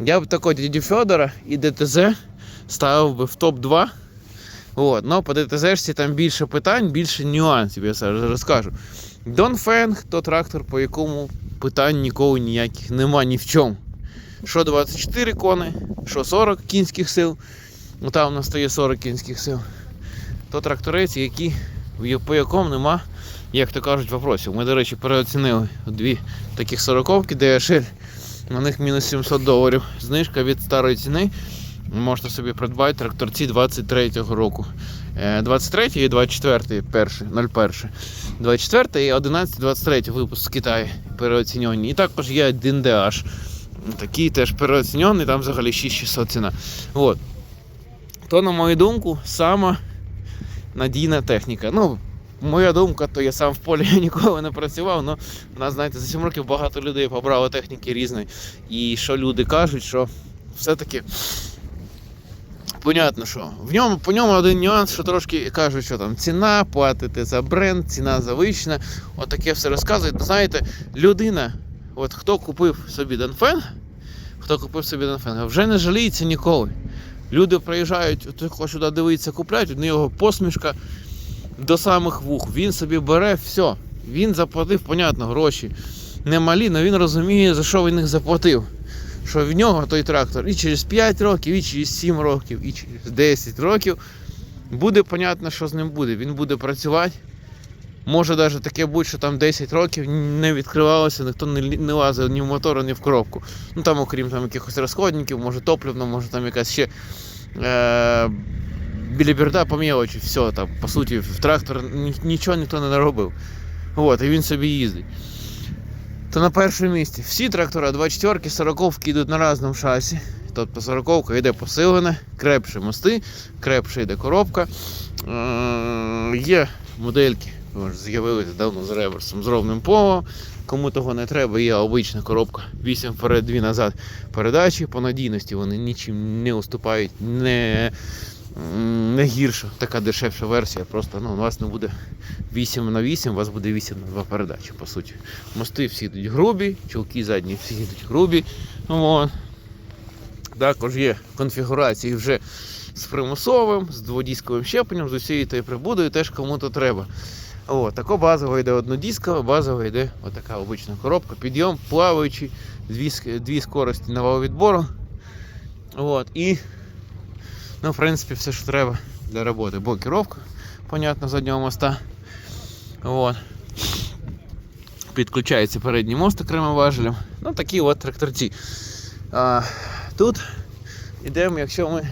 Я б такого дяді Федора і ДТЗ ставив би в топ-2. От, но по ДТЗшці там більше питань, більше нюансів, я зараз розкажу. Донфенг то трактор, по якому питань ніколи ніяких нема ні в чому. Що 24 кони, що 40 кінських сил, ну там у нас стає 40 кінських сил. То тракторець, які, по якому нема, як то кажуть, вопросів. Ми, до речі, переоцінили дві таких сороковки DHL. На них мінус 700 доларів. Знижка від старої ціни. Можете собі придбати тракторці 23-го року. Е, 23 і 24 перший, 01. 24 і 11 23 випуск з Китаю переоцінені. І також є 1DH. Такий теж переоцінений, там взагалі 6600 ціна. От. То, на мою думку, сама надійна техніка. Ну, моя думка, то я сам в полі ніколи не працював, але у нас, знаєте, за 7 років багато людей побрало техніки різної. І що люди кажуть, що все-таки. Понятно, що в ньому по ньому один нюанс, що трошки кажуть, що там ціна, платите за бренд, ціна завищена. От таке все розказують. Знаєте, людина, от хто купив собі Донфен, хто купив собі Донфен, вже не жаліється ніколи. Люди приїжджають, от сюди дивитися, купляють, у нього посмішка до самих вух. Він собі бере все. Він заплатив, понятно, гроші немалі, але він розуміє, за що він їх заплатив. Що в нього той трактор і через 5 років, і через 7 років, і через 10 років буде понятно, що з ним буде. Він буде працювати. Може навіть таке бути, що там 10 років не відкривалося, ніхто не, не лазив ні в мотор, ні в коробку. Ну там, окрім там якихось розходників, може топливно, може там якась ще е- біліберда по мелочі, все там, по суті, в трактор нічого ніхто не наробив. От, і він собі їздить. То на першому місці всі трактора 24 40 йдуть на разному шасі. Тобто 40 йде посилена, крепші мости, крепше йде коробка. Е, є модельки, з'явилися давно з реверсом, з ровним полом. Кому того не треба, є обична коробка 8 вперед, 2 назад передачі. По надійності вони нічим не уступають, не, не гірша, така дешевша версія. Просто ну, у вас не буде 8 на 8, у вас буде 8 на 2 передачі, по суті. Мости всі йдуть грубі, чулки задні всі йдуть грубі. От. Також є конфігурації вже з примусовим, з дводісковим щепленням, з усією тією прибудою, теж кому-то треба. О, тако базово йде однодіскова, базово йде отака обична коробка, підйом, плаваючий, дві, дві скорості нового відбору. От, і, ну, в принципі, все, що треба для роботи. Блокіровка, понятно, заднього моста. От. Підключається передній мост окремим важелем. Ну, такі от тракторці. А, тут йдемо, якщо ми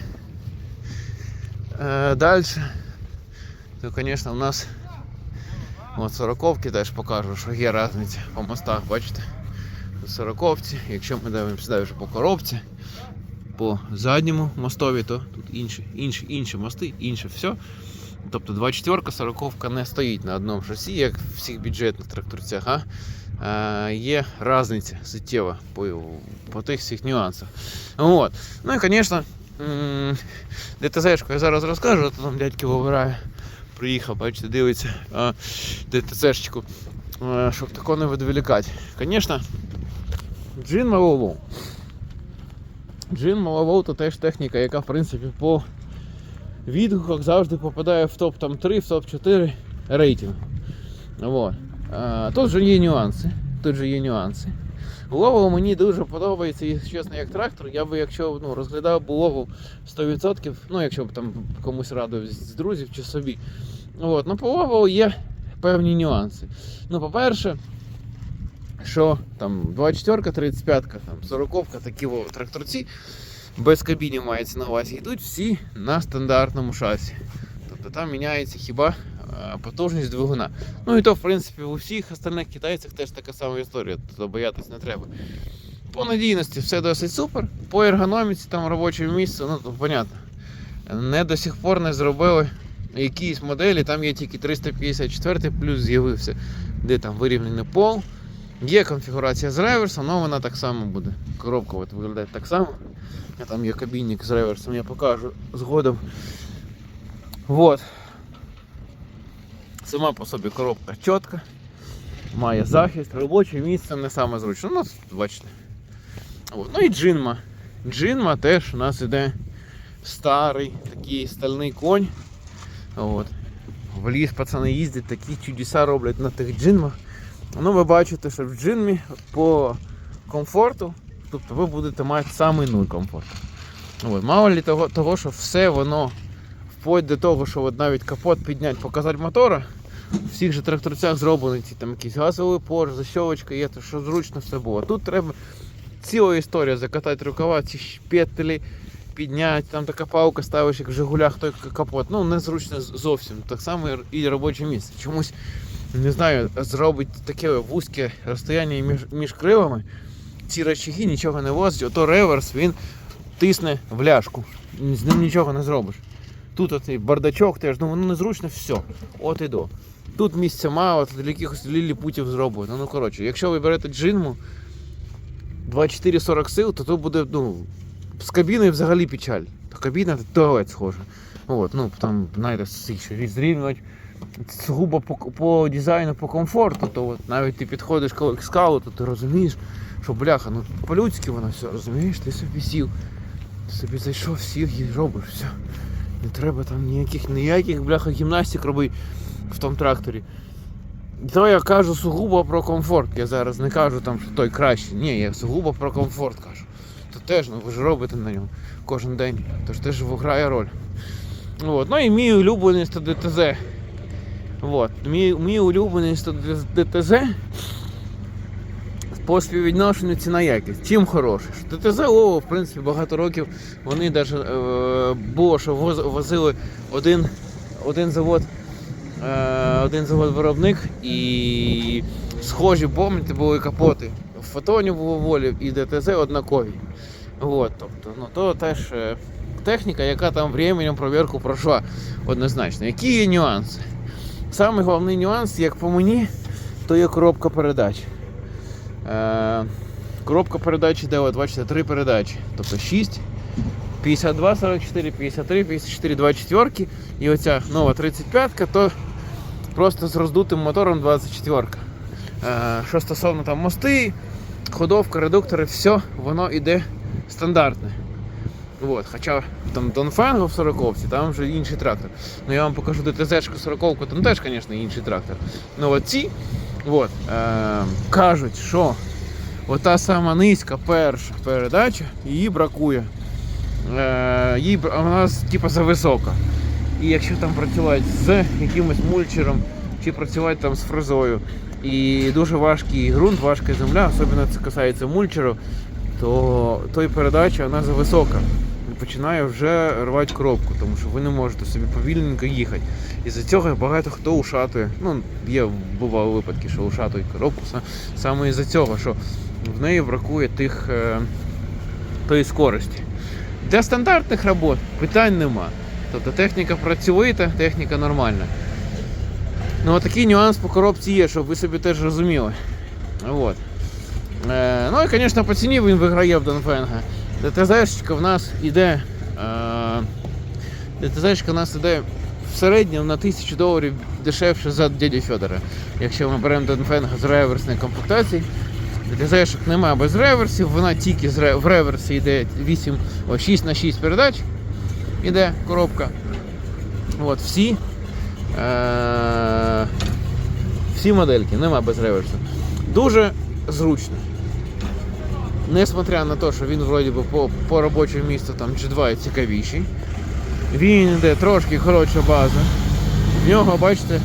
е, далі, то, звісно, у нас от сороковки теж покажу, що є різниця по мостах, бачите? Сороковці, якщо ми дивимося по коробці, по задньому мостові, то тут інші, інші, інші мости, інше все. Тобто 24 сороковка не стоїть на одному шасі, як в всіх бюджетних тракторцях, а е, є різниця суттєва по, по тих всіх нюансах. От. Ну і, звісно, ДТЗ-шку я зараз розкажу, то там дядьки вибирає. Приїхав, бачите, дивиться ДТЗ-шку, щоб такого не відволікати. Звісно, джин Маловол. Джин Маловол то теж техніка, яка в принципі по відгуках завжди попадає в топ там 3, в топ 4 рейтинг. Вот. А, тут же є нюанси. Тут же є нюанси. Ловол мені дуже подобається, і чесно, як трактор. Я би, якщо ну, розглядав би ловол 100%, ну якщо б там комусь радив з друзів чи собі. От. Ну, по ловолу є певні нюанси. Ну, по-перше, що там 24, 35, там 40 такі тракторці без кабінів мається на увазі, йдуть всі на стандартному шасі. Тобто там міняється хіба потужність двигуна. Ну і то, в принципі, у всіх остальних китайцях теж така сама історія, тобто боятись не треба. По надійності все досить супер. По ергономіці, там робоче місце, ну то понятно. Не до сих пор не зробили якісь моделі, там є тільки 354 плюс з'явився, де там вирівняний пол. Є конфігурація з реверсом, але вона так само буде. Коробка от виглядає так само. Там є кабінник з реверсом, я покажу згодом. Вот. Сама по собі коробка чітка, має захист, робоче місце не саме зручне. Ну, бачите. От. Ну і джинма. Джинма теж у нас іде старий такий стальний конь. От. В ліс пацани їздять, такі чудеса роблять на тих джинмах. Ну, ви бачите, що в джинмі по комфорту, тобто ви будете мати самий нуль комфорту. Мало ли того, того, що все воно вплоть до того, що от навіть капот підняти, показати мотора. В всіх же тракторцях зроблені ці там якісь газовий пор, защовочка є, то що зручно все було. Тут треба ціла історія закатати рукава, ці шпетелі підняти, там така палка ставиш, як в Жигулях той капот. Ну, незручно зовсім. Так само і робоче місце. Чомусь, не знаю, зробить таке вузьке розстояння між, між кривами. Ці речаги нічого не возять, ото реверс він тисне в ляшку. З ним нічого не зробиш. Тут оцей бардачок теж, ну воно незручно, все. От і до. Тут місця мало, для якихось ліліпутів зроблено. Ну коротше, якщо ви берете джинму 24-40 сил, то то буде, ну, з кабіною взагалі печаль. То кабіна туалет схоже. От, ну там, знаєте, зрівнювати сугубо по, по дизайну, по комфорту, то от навіть ти підходиш к скалу, то ти розумієш, що бляха, ну по-людськи воно все, розумієш, ти собі сів, ти собі зайшов, сів і робиш все. Не треба там ніяких ніяких бляха гімнастик робити в тому тракторі. То я кажу сугубо про комфорт. Я зараз не кажу там, що той кращий. Ні, я сугубо про комфорт кажу. То теж, ну ви ж робите на ньому кожен день. Тож теж грає роль. От. Ну і мій улюблений 100 ДТЗ. От. Мій, мій улюблений ДТЗ по співвідношенню ціна якість. Чим хороший? ДТЗ Лово, в принципі, багато років вони навіть е, було, що воз- возили один, один завод е, один завод-виробник і схожі, пам'ятаєте, були капоти. В фотоні було волі і ДТЗ однакові. От, тобто, ну, то теж е, техніка, яка там временем провірку пройшла однозначно. Які є нюанси? Самий головний нюанс, як по мені, то є коробка передач. Е, коробка передач йде, от, бачите, три передачі. Тобто 6, 52, 44, 53, 54, 24 і оця нова 35 то просто з роздутим мотором 24. Е, що стосовно там мости, ходовка, редуктори, все, воно йде стандартне. От, хоча там Донфенго в 40 там вже інший трактор. Ну я вам покажу ДТЗ 40 там теж, звісно, інший трактор. Ну от ці от, е, кажуть, що ота сама низька перша передача, її бракує. Е, їй, вона типу зависока. І якщо там працювати з якимось мульчером, чи працювати там з фрезою, і дуже важкий ґрунт, важка земля, особливо це касається мульчеру, то той передача вона зависока. Починає вже рвати коробку, тому що ви не можете собі повільненько їхати. І за цього багато хто ушатує. Ну, є бували випадки, що ушатують коробку саме із-за цього, що в неї бракує тих е, тої скорості. Для стандартних робот питань нема. Тобто техніка працьовита, техніка нормальна. Ну, такий нюанс по коробці є, щоб ви собі теж розуміли. От. Е, ну і, звісно, по ціні він виграє в Донфенга. ДТЗшечка в нас іде. Е, ДТЗшка в нас іде в середньому на 1000 доларів дешевше за дядю Федора. Якщо ми беремо Донфенга з реверсної комплектації, ДТЗшок немає без реверсів, вона тільки в реверсі йде 8, о, 6 на 6 передач. Іде коробка. От, всі. Е- всі модельки, нема без реверсу. Дуже зручно. Несмотря на те, що він вроді би по, по робочому місту там G2 цікавіший. Він йде трошки коротша база. В нього, бачите,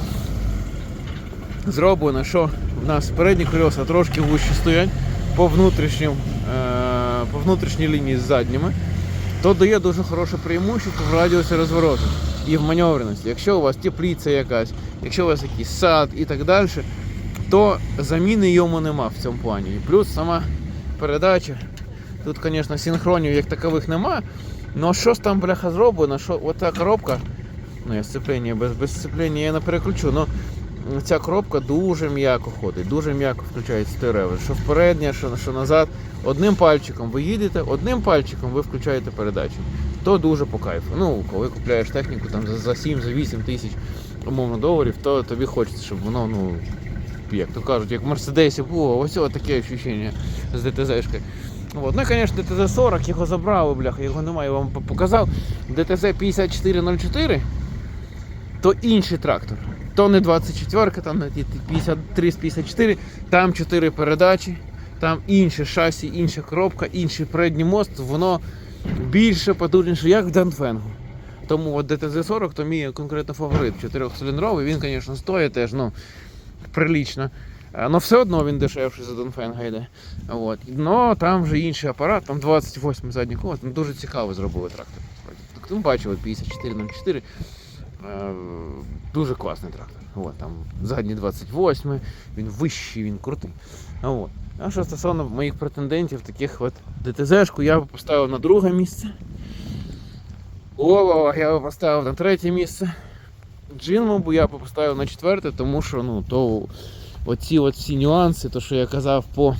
зроблено, що в нас передні колеса трошки вище стоять по внутрішнім, е, по внутрішній лінії з задніми, то дає дуже хороше преимущество в радіусі розвороту і в маневреності. Якщо у вас теплиця якась, якщо у вас якийсь сад і так далі, то заміни йому нема в цьому плані. І плюс сама передача. Тут, звісно, синхронів як такових нема. але щось там, бляха, зроблено, що ота коробка, ну я сцеплення, без, без сцеплення я не переключу, але ця коробка дуже м'яко ходить, дуже м'яко включається той реверс. Що впередня, що, що назад. Одним пальчиком ви їдете, одним пальчиком ви включаєте передачу. То дуже по кайфу. Ну, коли купляєш техніку там за, за 7, за 8 тисяч умовно доларів, то тобі хочеться, щоб воно, ну, як то кажуть, як в Мерседесі було, ось таке відчуття з ДТЗшкою. От. Ну і, звісно, ДТЗ-40, його забрали, бляха, його немає, я вам показав. ДТЗ 5404 то інший трактор. То не 24, там не 53 з 54, там 4 передачі, там інше шасі, інша коробка, інший передній мост, воно більше потужніше, як в Данфенгу. Тому от ДТЗ-40 то мій конкретно фаворит. Чотирьохциліндровий, він, звісно, стоїть теж, ну, прилично. Але все одно він дешевший за Донфенга йде. От. Но там вже інший апарат, там 28 задній колес, ну, дуже цікаво зробили трактор. Так, ну, бачили 5404. Е, Дуже класний трактор. От, там задній 28, він вищий, він крутий. От. А що стосовно моїх претендентів, таких от ДТЗ-шку я поставив на друге місце. Олова я поставив на третє місце. Джинму б я поставив на четверте, тому що ну, то оці от всі нюанси, то що я казав по,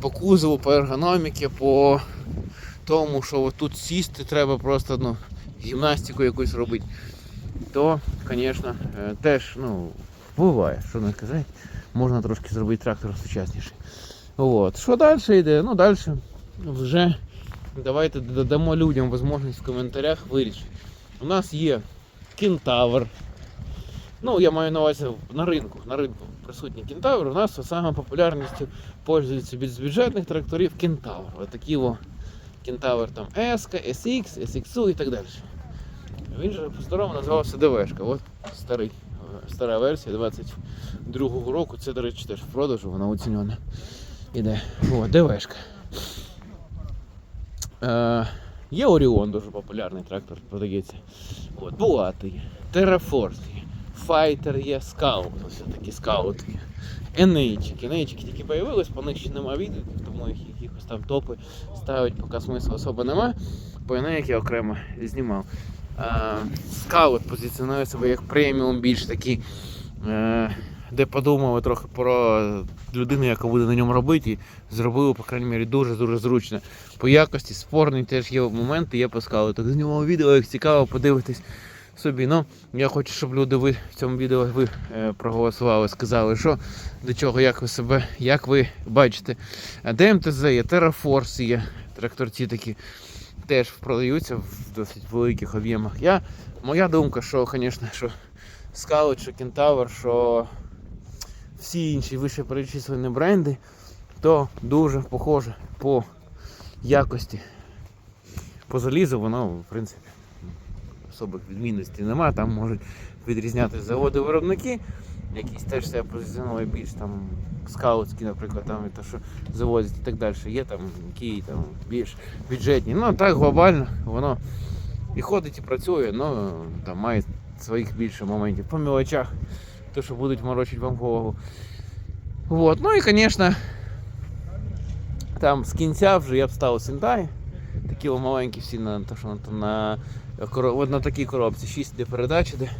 по кузову, по ергономіки, по тому, що тут сісти треба просто ну, гімнастику якусь робити, то, звісно, е, теж ну, буває, що не казати, можна трошки зробити трактор сучасніший. От. Що далі йде? Ну, далі вже давайте додамо людям можливість в коментарях вирішити. У нас є кентавр. Ну, я маю на увазі на ринку. На ринку присутній кентавр. У нас саме популярністю пользується від бюджетних тракторів кентавр. Ось такі о кентавр там S, SX, SXU і так далі. Він же по-старому називався ДВшка. От старий, стара версія 22-го року. Це, до речі, теж в продажу, вона оцінена. Іде. О, ДВшка. Є Оріон, дуже популярний трактор, продається. От, Буати є, Терафорс є, Файтер є, Скаут, ось такі скаути. Енейчики. Енейчики тільки появились, по них ще нема відгуків, тому їх якихось там топи ставить, поки смислу особи нема. По Енейк я окремо знімав. Е, Скаут позиціонує себе як преміум більш такий. Е, де подумали трохи про людину, яка буде на ньому робити, і зробили, по крайній мірі, дуже-дуже зручно. По якості спорний теж є моменти, я пускав. Так знімав відео, як цікаво подивитись собі. Ну, я хочу, щоб люди ви в цьому відео ви е, проголосували, сказали, що до чого, як ви себе, як ви бачите. ДМТЗ є, Терафорс є, тракторці такі теж продаються в досить великих об'ємах. Я, моя думка, що, звісно, що Скаут, що Кентавр, що всі інші вище перечислені бренди, то дуже похоже по якості. По залізу воно, в принципі, особих відмінностей немає. Там можуть відрізняти заводи-виробники, якісь теж себе позиціонує більш там скаутські, наприклад, там і те, що завозять і так далі. Є там, які там більш бюджетні. Ну так глобально воно і ходить, і працює, ну там має своїх більше моментів по мелочах, то що будуть морочити вам голову. Вот. Ну і, звісно, там з кінця вже я б ставив Сентай. Такі маленькі всі на, то, що на, на, на такій коробці 6 де передачі, де,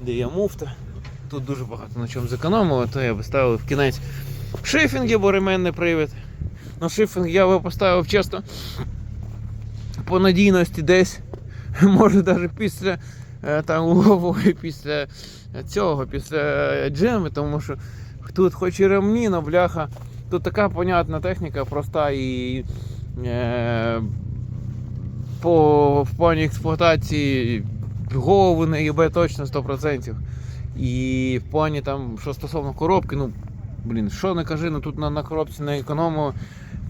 де є муфта. Тут дуже багато на чому зекономили, то я би ставив в кінець шифінги, бо ременний привід. Ну, шифінг я би поставив чесно по надійності десь. Може навіть після е, там угової, після цього, після джеми, тому що тут хоч і ремні, но бляха. Тут така понятна техніка, проста і е, по в плані експлуатації голову не їбе точно 100%. І в плані там, що стосовно коробки, ну блін, що не кажи, ну тут на, на коробці на економу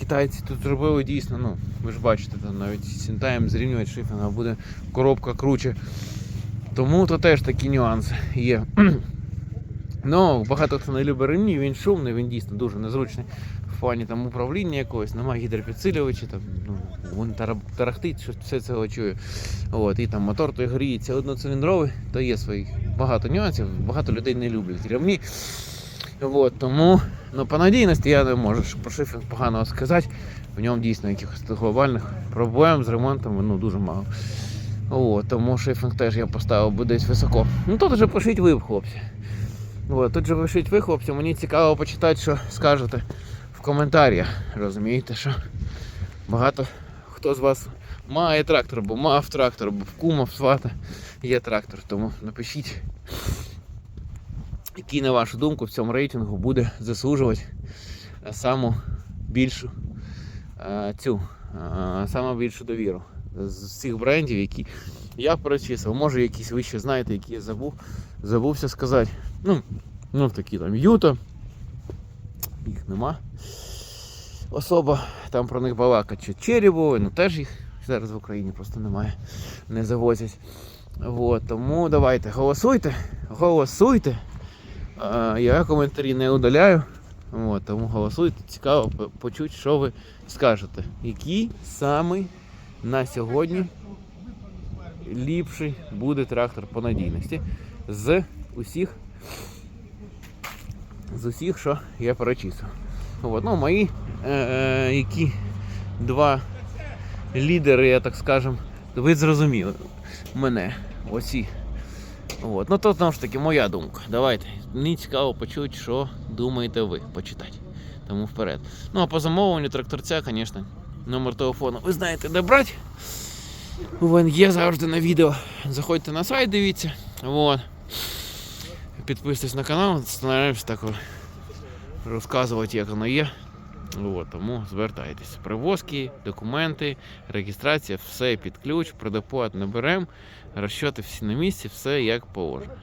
китайці тут зробили дійсно, ну, ви ж бачите, там навіть Сінтаєм зрівнювати а буде коробка круче. Тому то теж такі нюанси є. Ну, багато хто не любить ремні, він шумний, він дійсно дуже незручний в плані там управління якогось, немає гідропідсилювача, там, ну, він тарахтить, що все це чую. От, і там мотор той гріється одноциліндровий, то є своїх багато нюансів, багато людей не люблять ремні. От, тому ну, по надійності я не можу про шифінг поганого сказати. В ньому дійсно якихось глобальних проблем з ремонтом ну, дуже мало. От, тому шифінг теж я поставив би десь високо. Ну тут вже пишіть ви, хлопці. От, тут же пишіть ви, хлопці, мені цікаво почитати, що скажете в коментарях. Розумієте, що багато хто з вас має трактор, бо мав трактор, бо в кума, в свата є трактор. Тому напишіть, який, на вашу думку, в цьому рейтингу буде заслужувати саму більшу е, цю е, саме більшу довіру з всіх брендів, які я перечислив. Може, якісь ви ще знаєте, які я забув, забувся сказати. Ну, ну такі там Юта. Їх нема. Особа там про них балакать. Черебові, ну теж їх зараз в Україні просто немає. Не завозять. Вот, тому давайте голосуйте, голосуйте. Е, Я коментарі не удаляю. От, тому голосуйте, цікаво по- почути, що ви скажете. Який самий на сьогодні ліпший буде трактор по надійності з усіх, з усіх, що я перечислив. Ну, мої е, е, які два лідери, я так скажем, ви зрозуміли мене. Оці. От. Ну то знову ж таки моя думка. Давайте. Мені цікаво почути, що думаєте ви почитати. Тому вперед. Ну а по замовленню тракторця, звісно, номер телефону ви знаєте, де брати. Він є завжди на відео. Заходьте на сайт, дивіться. Вот. Підписуйтесь на канал, стараємось так розказувати, як воно є. От, тому звертайтесь. Привозки, документи, реєстрація, все під ключ, предоплат не беремо, розчоти всі на місці, все як положено.